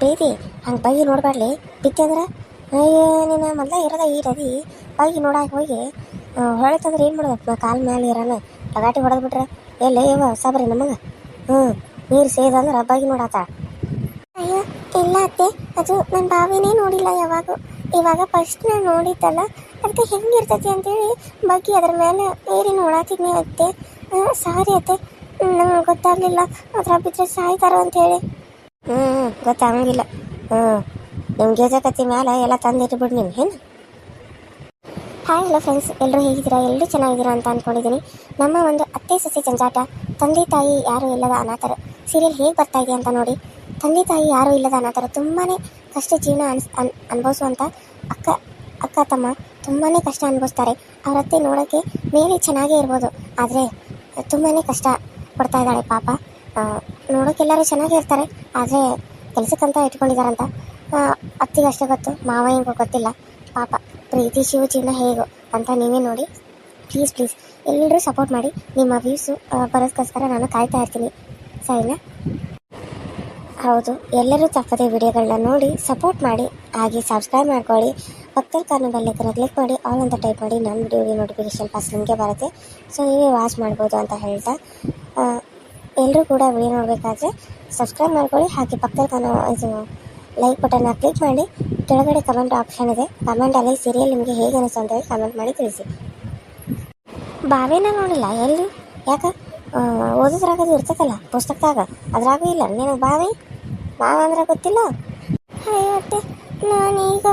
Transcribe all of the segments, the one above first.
ಪ್ರೀತಿ ಹಂಗೆ ಬೈಗಿ ನೋಡ್ಬಾರ್ಲಿ. ಬಿತ್ತಂದ್ರೆ ಅಯ್ಯೋ, ನಿನ್ನ ಮೊದಲೇ ಇರೋದ ಈ ರವಿ ಬೈಗಿ ನೋಡಕ್ಕೆ ಹೋಗಿ ಹೊಳಿತಂದ್ರೆ ಏನು ಮಾಡೋದಪ್ಪ ಕಾಲು ಮೇಲೆ ಇರೋಣ ಹೊಡೆದು ಬಿಟ್ರೆ, ಎಲ್ಲ ಇವ ಸಾಬ್ರಿ ನಮಗೆ? ಹ್ಞೂ ನೀರು ಸೇದಂದ್ರೆ ಬೈಗಿ ನೋಡತ್ತ ಅಯ್ಯೋ, ಇಲ್ಲ ಅತ್ತೆ, ಅದು ನನ್ನ ಬಾವಿನೇ ನೋಡಿಲ್ಲ ಯಾವಾಗ. ಇವಾಗ ಫಸ್ಟ್ ನಾನು ನೋಡಿದ್ದಲ್ಲ ಅದಕ್ಕೆ ಹೆಂಗಿರ್ತೈತಿ ಅಂತೇಳಿ ಬಗ್ಗಿ ಅದ್ರ ಮೇಲೆ ಏರಿ ನೋಡಾತಿದ್ನಿ ಅತ್ತೆ. ಸಾರಿ ಅತ್ತೆ, ನಂಗೆ ಗೊತ್ತಾಗಲಿಲ್ಲ. ಅದ್ರ ಬಿದ್ದರೆ ಸಾಯ್ತಾರ ಅಂತೇಳಿ ಹ್ಞೂ ಗೊತ್ತಾಗಂಗಿಲ್ಲ. ಹ್ಞೂ ನಿಮ್ಮ ಗೇಜಕತ್ತಿ ಮೇಲೆ ಎಲ್ಲ ತಂದಿಟ್ಬಿಡು ನೀವು ಏನು ಹಾಯ್ ಹಲೋ ಫ್ರೆಂಡ್ಸ್ ಎಲ್ಲರೂ ಹೇಗಿದ್ದೀರಾ? ಎಲ್ಲರೂ ಚೆನ್ನಾಗಿದ್ದೀರಾ ಅಂತ ಅಂದ್ಕೊಂಡಿದ್ದೀನಿ ನಮ್ಮ ಒಂದು ಅತ್ತೆ ಸಸಿ ಜಂಜಾಟ, ತಂದೆ ತಾಯಿ ಯಾರೂ ಇಲ್ಲದ ಅನಾಥರು. ಸೀರಿಯಲ್ ಹೇಗೆ ಬರ್ತಾ ಇದೆ ಅಂತ ನೋಡಿ. ತಂದೆ ತಾಯಿ ಯಾರೂ ಇಲ್ಲದ ಅನಾಥರು ತುಂಬಾ ಕಷ್ಟ ಜೀವನ ಅನ್ಸ್, ಅನ್ ಅನುಭವಿಸುವಂಥ ಅಕ್ಕ ಅಕ್ಕ ತಮ್ಮ ತುಂಬಾ ಕಷ್ಟ ಅನುಭವಿಸ್ತಾರೆ. ಅವ್ರ ಅತ್ತೆ ನೋಡೋಕ್ಕೆ ಮೇಲೆ ಚೆನ್ನಾಗೇ ಇರ್ಬೋದು. ಆದರೆ ತುಂಬಾ ಕಷ್ಟ ಪಡ್ತಾ ಇದ್ದಾಳೆ ಪಾಪ. ನೋಡೋಕೆ ಎಲ್ಲರೂ ಚೆನ್ನಾಗೇ ಇರ್ತಾರೆ, ಆದರೆ ಕೆಲಸಕ್ಕಂತ ಇಟ್ಕೊಂಡಿದ್ದಾರಂತ ಅತ್ತಿಗೆ ಅಷ್ಟೇ ಗೊತ್ತು, ಮಾವ ಗೊತ್ತಿಲ್ಲ. ಪಾಪ, ಪ್ರೀತಿ, ಶಿವ ಜೀವನ ಹೇಗೋ ಅಂತ ನೀವೇ ನೋಡಿ. ಪ್ಲೀಸ್ ಪ್ಲೀಸ್ ಎಲ್ಲರೂ ಸಪೋರ್ಟ್ ಮಾಡಿ. ನಿಮ್ಮ ವ್ಯೂಸು ಬರೋದಕ್ಕೋಸ್ಕರ ನಾನು ಕಾಯ್ತಾ ಇರ್ತೀನಿ. ಸರಿನಾ? ಹೌದು, ಎಲ್ಲರೂ ತಪ್ಪದೆ ವಿಡಿಯೋಗಳನ್ನ ನೋಡಿ ಸಪೋರ್ಟ್ ಮಾಡಿ, ಹಾಗೆ ಸಬ್ಸ್ಕ್ರೈಬ್ ಮಾಡ್ಕೊಳ್ಳಿ. ಪಕ್ಕದಲ್ಲಿ ಕಾರಣ ಬೆಲ್ಲೈಕನ್ನ ಕ್ಲಿಕ್ ಮಾಡಿ ಆಲ್ ಅಂತ ಟೈಪ್ ಮಾಡಿ. ನನ್ನ ವಿಡಿಯೋಗೆ ನೋಟಿಫಿಕೇಶನ್ ಪಾಸ್ ನಿಮಗೆ ಬರುತ್ತೆ. ಸೊ ನೀವೇ ವಾಚ್ ಮಾಡ್ಬೋದು ಅಂತ ಹೇಳ್ತಾ. ಎಲ್ಲರೂ ಕೂಡ ವಿಡಿಯೋ ನೋಡಬೇಕಾದ್ರೆ ಸಬ್ಸ್ಕ್ರೈಬ್ ಮಾಡ್ಕೊಳ್ಳಿ. ಹಾಗೆ ಪಕ್ಕದ ಕಾಣೋ ಇದು ಲೈಕ್ ಬಟನ್ನ ಕ್ಲಿಕ್ ಮಾಡಿ. ಕೆಳಗಡೆ ಕಮೆಂಟ್ ಆಪ್ಷನ್ ಇದೆ. ಕಮೆಂಟಲ್ಲಿ ಸೀರಿಯಲ್ ನಿಮಗೆ ಹೇಗೆ ಅನಿಸ್ತು ಅಂತ ಹೇಳಿ ಕಮೆಂಟ್ ಮಾಡಿ ತಿಳಿಸಿ. ಬಾವಿನ ನೋಡಿಲ್ಲ, ಎಲ್ಲಿ? ಯಾಕೆ? ಓದೋದ್ರಾಗದು ಇರ್ತದಲ್ಲ, ಪುಸ್ತಕದಾಗ. ಅದ್ರಾಗೂ ಇಲ್ಲ. ನೀನು ಬಾವಿ? ಬಾವ ಅಂದ್ರೆ ಗೊತ್ತಿಲ್ಲ ಅತ್ತೆ ನಾನು ಈಗ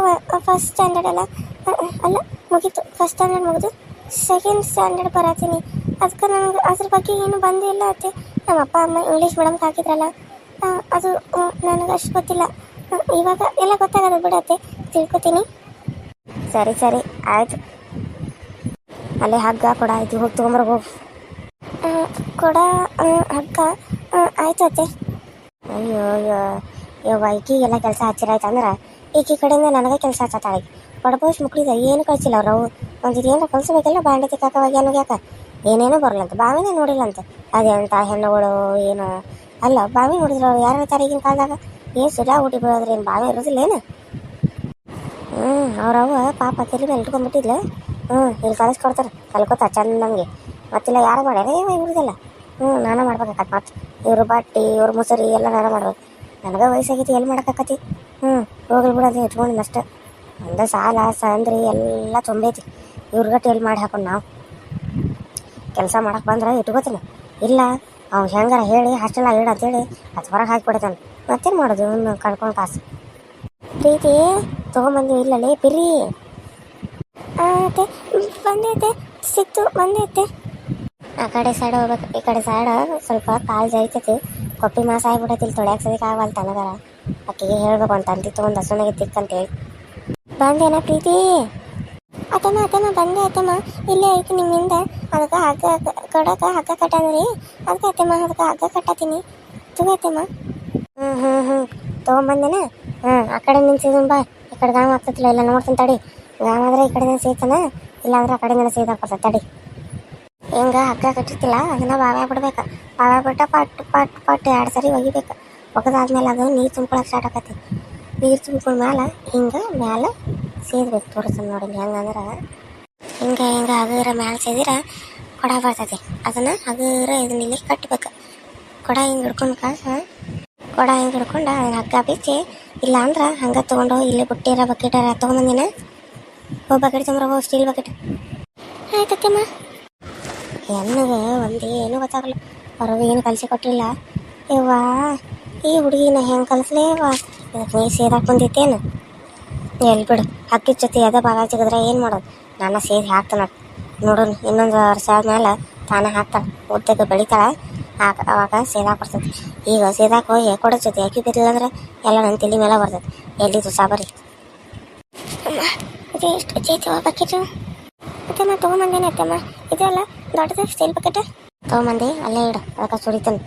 ಫಸ್ಟ್ ಸ್ಟ್ಯಾಂಡರ್ಡ್ ಅಲ್ಲ. ಅಲ್ಲ, ಮುಗೀತು. ಫಸ್ಟ್ ಸ್ಟ್ಯಾಂಡರ್ಡ್ ಮುಗಿದು ಸೆಕೆಂಡ್ ಸ್ಟ್ಯಾಂಡರ್ಡ್ ಬರತ್ತೀನಿ ಅದಕ್ಕೆ ನನಗೆ ಅದ್ರ ಬಗ್ಗೆ ಏನು ಬಂದಿಲ್ಲ ಅತ್ತೆ. ನಮ್ಮ ಅಪ್ಪ, ಅಮ್ಮ ಇಂಗ್ಲೀಷ್ ಮೀಡಿಯಮ್ಗೆ ಹಾಕಿದ್ರಲ್ಲ ಅದು ನನಗೆ ಅಷ್ಟು ಗೊತ್ತಿಲ್ಲ. ಇವಾಗ ಎಲ್ಲ ಗೊತ್ತಾಗೋದು ಬಿಡತ್ತೆ. ತಿಳ್ಕೊತೀನಿ. ಸರಿ ಸರಿ, ಆಯಿತು. ಅಲ್ಲೇ ಹಗ್ಗ ಕೊಡ, ಆಯ್ತು, ಹೋಗಿ ತೊಗೊಂಬರ ಹೋಗಿ. ಕೊಡ ಹಗ್ಗ. ಆಯ್ತು ಅತ್ತೆ. ಅಯ್ಯೋ ಅಯ್ಯೋ ಯವ್ವ ಈಕಿಗೆಲ್ಲ ಕೆಲಸ ಹಚ್ಚಿರಾಯ್ತು ಅಂದ್ರೆ, ಈಕಿ ಕಡೆಯಿಂದ ನನಗೆ ಕೆಲಸ ಹಚ್ಚತ್ತಾಳೆ. ಬಡಬೋಸ್ ಮಕ್ಳಿಗೆ ಏನು ಕಳಿಸಿಲ್ಲ ಅವ್ರು. ಅವು ಒಂದು ಏನಾರ ಕಲ್ಸಬೇಕಲ್ಲ, ಬಾಂಡೆ ತಿಕ್ಕಾಕವಾಗಿ ಅನ್ನೋ ಯಾಕೆ ಏನೇನೋ ಬರಲಂತೆ, ಬಾವಿನೇ ನೋಡಿಲ್ಲಂತೆ. ಅದೇಂತ ಹೆಣ್ಣುಗಳು ಏನು, ಅಲ್ಲ, ಬಾವಿ ನೋಡಿದ್ರು ಅವ್ರು ಯಾರು ಹೇಳ್ತಾರೆ ಈಗಿನ ಕಾಲದಾಗ? ಏನು ಸುಡಾ ಊಟಿ ಬೀಳೋದ್ರೆ ಏನು ಬಾವಿ ಇರೋದಿಲ್ಲ ಏನು? ಹ್ಞೂ ಅವ್ರವ್ವ ಪಾಪ ತಲೆ ಮೇಲೆ ಇಟ್ಕೊಂಡ್ಬಿಟ್ಟಿದ್ಲೆ. ಹ್ಞೂ ಇಲ್ಲಿ ಕಲಿಸ್ಕೊಡ್ತಾರೆ ಕಲ್ಕೋತ ಚಂದಂಗೆ. ಮತ್ತಿಲ್ಲ ಯಾರು ಮಾಡ್ಯಾರ? ಏವ ಇವ್ರದೆಲ್ಲ ಹ್ಞೂ ನಾನು ಮಾಡ್ಬೇಕಾಕತ್ ಮತ್ತೆ ಇವರು ಬಟ್ಟೆ, ಇವ್ರ ಮುಸರಿ, ಎಲ್ಲ ನಾನು ಮಾಡ್ಬೇಕು. ನನಗೆ ವಯಸ್ಸಾಗೈತಿ ಎಲ್ಲಿ ಮಾಡೋಕ್ಕಾಕತಿ ಹ್ಞೂ ಹೋಗ್ಲಿ ಬಿಡೋದು ಇಟ್ಕೊಂಡು ಅಷ್ಟೇ ಒಂದು ಸಾಲ, ಸಂದ್ರಿ, ಎಲ್ಲ ತುಂಬೈತಿ. ಇವ್ರಿಗಟ್ಟು ಎಲ್ಲಿ ಮಾಡಿ ಹಾಕೊಂಡು ನಾವು? ಕೆಲಸ ಮಾಡಕ್ಕೆ ಬಂದ್ರೆ ಇಟ್ಕೋತೀನಿ. ಇಲ್ಲ ಅವ್ನು ಹೆಂಗಾರ ಹೇಳಿ ಹಾಸ್ಟೆಲ್ ಇಡ ಅಂತೇಳಿ ಅದು ಹೊರಗೆ ಹಾಕಿಬಿಡ್ತಾನೆ. ಮತ್ತೇನು ಮಾಡೋದು, ಇವನು ಕಳ್ಕೊಂಡು ಕಾಸು ಪ್ರೀತಿ ತೊಗೊಂಬಂದು ಇಲ್ಲಲೇ ಪಿರಿ ಬಂದೈತೆ, ಸಿಕ್ತು, ಬಂದೈತೆ. ಆ ಕಡೆ ಸೈಡ್ ಹೋಗ್ಬೇಕು, ಈ ಕಡೆ ಸೈಡ್ ಸ್ವಲ್ಪ ಕಾಲು ಜೈತೈತಿ ಕೊಪ್ಪಿ ಮಾಸ ಆಗ್ಬಿಟ್ಟೈತಿ ಇಲ್ಲಿ ತೊಳ್ಯಾಕ ಸದಕ್ಕೆ ಆಗವಲ್ ತನಗರ ಅಕ್ಕಿಗೆ ಹೇಳ್ಬೇಕು ಅಂತ ಅಂತಿ ತೊಗೊಂಡು ಹಸುನಾಗೆ ತಿಕ್ಕಂತೇಳಿ. ಬಂದೇನಾ ಪ್ರೀತಿ? ಅತ್ತಮ್ಮ ಅತಮ್ಮ ಬಂದೆ ಅತಮ್ಮ ಇಲ್ಲೇ ಐತಿ ನಿಮ್ಮಿಂದ. ಅದಕ್ಕೆ ಹಗ್ಗ ಕೊಡಕ್ಕೆ ಹಗ್ಗ ಕಟ್ಟದ್ರಿ. ಅದಕ್ಕೆ ಅತ್ತಮ್ಮ ಅದಕ್ಕೆ ಹಗ್ಗ ಕಟ್ಟತೀನಿ ತಗೋತಮ್ಮ ಹ್ಞೂ ಹ್ಞೂ ಹ್ಞೂ ತೊಗೊಂಬಂದೇನ? ಹ್ಞೂ ಆ ಕಡೆ ನಿಂತಿದ್ದೀನಿ ಬಾ. ಈ ಕಡೆ ಗಾಮ ಇಲ್ಲ ನೋಡ್ತೀನಿ ತಡಿ. ಗಾಮ ಆದ್ರೆ ಈ ಕಡೆಯಿಂದ ಸೇತಾನ, ಇಲ್ಲಾಂದ್ರೆ ಆ ಕಡೆಯಿಂದ ಸೇದಾಕ್ಬರ್ತದೆ ತಡಿ. ಹಿಂಗ ಹಗ್ಗ ಕಟ್ಟಿರ್ತಿಲ್ಲ, ಅದನ್ನ ಬಾವ್ಯಾಗ ಬಿಡ್ಬೇಕು. ಬಾವ್ಯಾಗ ಬಿಟ್ಟ ಪಟ್ ಪಟ್ ಪಟ್ ಎರಡು ಸರಿ ಒಗಿಬೇಕು. ಒಗದಾದ್ಮೇಲೆ ಅದು ನೀರು ತುಂಬ್ಕೊಳಕ್ಕೆ ಸ್ಟಾರ್ಟ್ ಆಕತಿ. ನೀರು ತುಂಬ್ಕೊಂಡ ಮ್ಯಾಲ ಹಿಂಗೆ ಮ್ಯಾಲ ಸೇದ್ಬೇಕು ತೋರಿಸ್ತಾನೆ ನೋಡಿ ಹೆಂಗಂದ್ರೆ ಹಿಂಗೆ ಹಿಂಗೆ ಹಗುರ ಮ್ಯಾಲ ಸೇದಿರ ಕೊಡ ಬರ್ತೈತಿ ಅದನ್ನು ಹಗುರ ಇದನ್ನ ಇಲ್ಲಿ ಕಟ್ಟಬೇಕು ಕೊಡ ಹಿಂಗೆ ಹಿಡ್ಕೊಂಡು ಕಾಸ. ಕೊಡ ಹಿಂಗೆ ಹಿಡ್ಕೊಂಡು ಅದನ್ನ ಹಗ್ಗ ಬಿಚ್ಚಿ ಇಲ್ಲ ಅಂದ್ರೆ ಹಂಗೆ ತೊಗೊಂಡು ಇಲ್ಲಿ ಬುಟ್ಟಿರ ಬಕೆಟರ ತೊಗೊಂಬಂದಿನ. ಹೋ ಬಕೆಟ್ ತುಂಬ ಹೋ ಸ್ಟೀಲ್ ಬಕೆಟ್. ಆಯ್ತಮ್ಮ ಹೆಣ್ಣಿಗೆ ಒಂದು ಏನು ಗೊತ್ತಾಗಲ್ಲ. ಅವ್ರಿಗೆ ಏನು ಕಲಿಸಿ ಕೊಟ್ಟಿಲ್ಲ. ಇವ್ವಾ ಈ ಹುಡುಗಿನ ಹೆಂಗೆ ಕಲಿಸ್ಲೇವಾ? ಇದಕ್ಕೆ ನೀ ಸೇದಾಕ್ ಬಂದಿತ್ತೇನು ಬಿಡು. ಅಕ್ಕಿ ಜೊತೆ ಅದ ಭಾಗ ಸಿಗಿದ್ರೆ ಏನು ಮಾಡೋದು? ನಾನು ಸೇದಿ ಹಾಕ್ತಾನ ನೋಡೋಣ ಇನ್ನೊಂದು ವರ್ಷ ಆದಮೇಲೆ ತಾನೇ ಹಾಕ್ತಾಳೆ. ಉದ್ದಕ್ಕೆ ಬೆಳಿತಾಳೆ. ಆಗ ಅವಾಗ ಸೇದಾಕ್ ಬರ್ತೈತಿ ಈಗ ಸೇದಾಕ್ ಹೋಗಿ ಕೊಡೋ ಜೊತೆ ಅಕ್ಕಿ ಬಿದ್ದಿಲ್ಲ ಅಂದ್ರೆ ಎಲ್ಲ ನನ್ನ ತಲೆ ಮೇಲೆ ಬರ್ತದೆ. ಎಲ್ಲಿದು ಸಾಬರಿ ಇದು ಎಷ್ಟು ಚೈತಿ ಬಕೆಟು? ಅತ್ತಮ್ಮ ತೊಗೊಂಬಂದೇನೆ ಅತ್ತಮ್ಮ. ಇದೆಲ್ಲ ದೊಡ್ಡದು ಸ್ಟೀಲ್ ಬಕೆಟ್? ತೊಗೊಂಬಂದೆ, ಅಲ್ಲೇ ಇಡು. ಅದಕ್ಕೆ ಸುರಿತಾನೆ.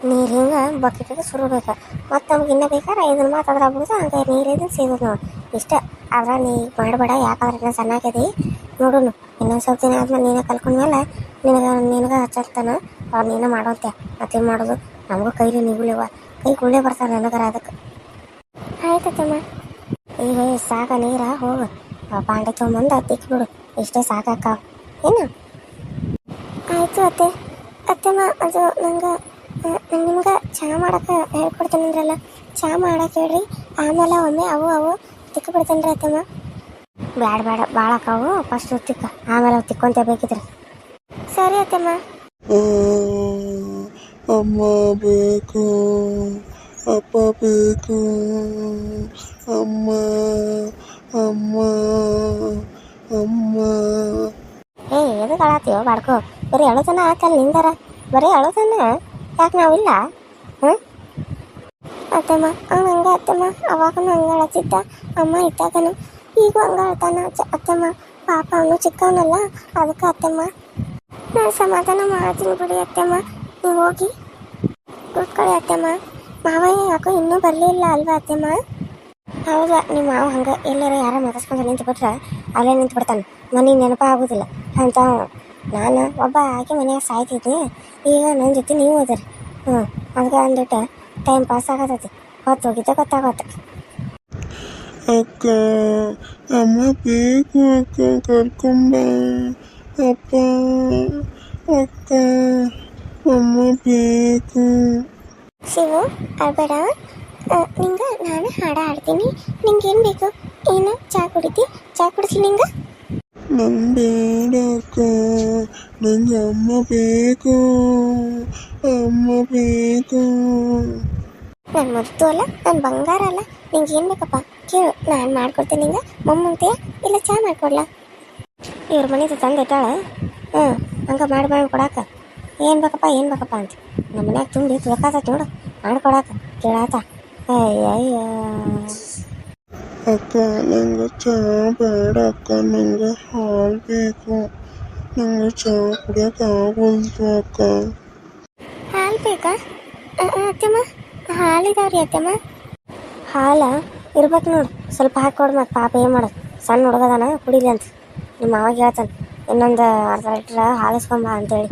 ನೀರು ಹಿಂಗೆ ಬಕೆಟಿಗೆ ಸುರಬೇಕು ಮತ್ತು ನಮ್ಗೆ ಇನ್ನೂ ಬೇಕಾದ್ರೆ ಇದನ್ನ ಮಾತಾಡ್ರ ಬಿಡುದು ಹಂಗೆ ನೀರು ಇದನ್ನು ಸೇದೋದು ನೋಡಿ. ಇಷ್ಟೇ. ಆದ್ರೆ ನೀ ಮಾಡಬೇಡ. ಯಾಕಂದ್ರೆ ಇನ್ನೂ ಚೆನ್ನಾಗಿದೆ ನೋಡೋಣ ಇನ್ನೊಂದು ಸ್ವಲ್ಪ ದಿನ ಆದ್ಮೇಲೆ ನೀನೇ ಕಲ್ಕೊಂಡ್ಮೇಲೆ ನಿನಗೆ ನಿನಗೆ ಹಚ್ಚತ್ತಾನ ಅವ್ರು ನೀನು ಮಾಡೋಂತೆ. ಮತ್ತೇನು ಮಾಡೋದು? ನಮಗೂ ಕೈಲಿ ನಿಗುಲಿವ ಕೈ ಗುಳ್ಳೆ ಬರ್ತಾರೆ ನನಗರ ಅದಕ್ಕೆ ಆಯ್ತತ್ತಮ್ಮ ಈಗ ಸಾಕ ನೀರ, ಹೋಗು. ಬಾಂಡೆ ತೊಗೊಂಬಂದು ತಿಕ್ಬಿಡು ಇಷ್ಟೇ ಸಾಕಾಕಾವ ಏನು? ಆಯಿತು ಅತ್ತೆ. ಅತ್ತೆಮ್ಮ, ಅದು ನಂಗೆ ನಿಮ್ಗೆ ಚಹಾ ಮಾಡಕ್ಕೆ ಹೇಳ್ಕೊಡ್ತೀನಿ ಅಂದ್ರಲ್ಲ ಚಹಾ ಮಾಡಕ್ಕೆ ಹೇಳ್ರಿ. ಆಮೇಲೆ ಒಮ್ಮೆ ಅವು ಅವು ತಿಕ್ಕ ಬಿಡ್ತೇನೆ ರೀ ಅತ್ತಮ್ಮ. ಬ್ಯಾಡ ಬೇಡ ಭಾಳ ಅವು ಫಸ್ಟ್ ತಿಕ್ಕ ಆಮೇಲೆ ತಿಕ್ಕೊಂತ ಬೇಕಿದ್ರೆ ಸರಿ ಆಯ್ತಮ್ಮ ಅಮ್ಮ ಬೇಕು. ಅಪ್ಪ ಬೇಕು. ಅಮ್ಮ ಅಮ್ಮ ಅಮ್ಮ. ಏ ಎದಕ್ಕೆ ಅಳಾತೀವೋ ಬಾಡ್ಕೋ. ಬರೀ ಅಳೋತನ ಹಾಕಲ್ಲ ನಿಂದಾರ. ಬರೀ ಅಳೋತನ. ಯಾಕೆ ನಾವಿಲ್ಲ ಹಾಂ ಅತ್ತಮ್ಮ ಅವ್ನು ಹಂಗೆ ಅತ್ತಮ್ಮ. ಅವಾಗನು ಹಂಗೆ ಅಳತಿದ್ದ ಅಮ್ಮ ಇದ್ದಾಗನು ಈಗ ಹಂಗೆ ಅಳ್ತಾನ. ಅತ್ತಮ್ಮ, ಪಾಪ ಅವನು ಚಿಕ್ಕವನಲ್ಲ, ಅದಕ್ಕೆ ಅತ್ತಮ್ಮ, ನಾನು ಸಮಾಧಾನ ಮಾಡ್ತೀನಿ ಬಿಡಿ ಅತ್ತಮ್ಮ. ನೀವು ಹೋಗಿ ಕೂತ್ಕೊಳ್ಳಿ ಅತ್ತಮ್ಮ. ಮಾವಯ್ಯ ಯಾಕೋ ಇನ್ನೂ ಬರಲಿಲ್ಲ ಅಲ್ವಾ ಅತ್ತಮ್ಮ? ಹೌದಾ ನಿಮ್ಮ ಮಾವ ಹಂಗೆ ಎಲ್ಲಾರ ಯಾರ ಮಾತಾಡ್ಸ್ಕೊಂಡು ನಿಂತು ಬಿಟ್ರೆ ಅಲ್ಲೇ ನಿಂತು ಬಿಡ್ತಾನೆ ಮನೆ ನೆನಪ ಆಗೋದಿಲ್ಲ. ಅಂತ ನಾನು? ಒಬ್ಬ ಆಕೆ ಮನೆಯಾಗ ಸಾಯ್ತಿದ್ದೆ ಈಗ ನನ್ನ ಜೊತೆ ನೀವು ಹೋದ್ರಿ. ಹ್ಞೂ ಅದಕ್ಕೆ ಅಂದ್ಬಿಟ್ಟು ಟೈಮ್ ಪಾಸ್ ಆಗತ್ತೈತಿ ಹೊತ್ತು ಹೋಗಿದ್ದೆ ಗೊತ್ತಾಗತ್ತೆ ಅಕ್ಕ ಅಮ್ಮ ಬೇಕು ಅಕ್ಕ ಕರ್ಕೊಂಬ ಅಪ್ಪ ಅಕ್ಕ ಅಮ್ಮ ಬೇಕು. ಶಿವು ಅಳ್ಬೇಡ ನಿಂಗೆ ನಾನು ಹಾಡ ಹಾಡ್ತೀನಿ. ನಿಂಗೆ ಏನು ಬೇಕು? ಏನು? ಚಾ ಕುಡಿತಿ? ಚಾ ಕುಡಿಸಿ ನಿಂಗೆ? ನಂಗೆ ಬೇಡ ಅಕ್ಕ ನಂಗೆ ಅಮ್ಮ ಬೇಕು ಅಮ್ಮ ಬೇಕು ನನ್ನ ಮುದ್ದು ಅಲ್ಲ ನನ್ನ ಬಂಗಾರ ಅಲ್ಲ ನಿಂಗೆ ಏನು ಬೇಕಪ್ಪ ಕೇಳು ನಾನು ಮಾಡ್ಕೊಡ್ತೀನಿ ನಿಂಗೆ ಮೊಮ್ಮಂತೆಯ ಇಲ್ಲ ಚಾ ಮಾಡ್ಕೊಡ್ಲಾ ಇವ್ರ ಮನೆದು ತಂದೆ ಇಟ್ಟಾಳ ಹ್ಞೂ ಹಂಗೆ ಮಾಡಿ ಮಾಡಿ ಕೊಡಾಕ ಏನು ಬೇಕಪ್ಪ ಏನು ಬೇಕಪ್ಪ ಅಂತ ನಮ್ಮ ಮನ್ಯಾಗ ತುಂಬಿ ತುಳಕಾತೈತಿ ನೋಡು ಮಾಡ್ಕೊಡಾಕ ಕೇಳಾತ ಅಯ್ಯಯ್ಯ ಅಕ್ಕ ನಂಗೆ ಚಹಾ ಬೇಡ ಅಕ್ಕ ನಂಗೆ ಹಾಲು ಬೇಕು ನಂಗೆ ಚಹಾ ಕುಡಿಯೋಕೆ ಆಗೋಲ್ತು ಅಕ್ಕ ಹಾಲು ಬೇಕಾ ಅ- ಅ, ಅತ್ತೆಮ್ಮ ಹಾಲಿದಾವ್ರಿ ಅತ್ತೆಮ್ಮ ಹಾಲ ಇರ್ಬೇಕು ನೋಡು ಸ್ವಲ್ಪ ಹಾಕೊಡು ಮತ್ತೆ ಪಾಪ ಏನು ಮಾಡೋದು ಸಣ್ಣ ಹುಡುಗದಾನ ಕುಡಿಲಿ ಅಂತ ನಿಮ್ಮ ಮಾವಾಗ ಹೇಳ್ತಾನೆ ಇನ್ನೊಂದು ಅರ್ಧ ಲೀಟ್ರ್ ಹಾಲು ಇಸ್ಕೊಂಬ ಅಂತೇಳಿ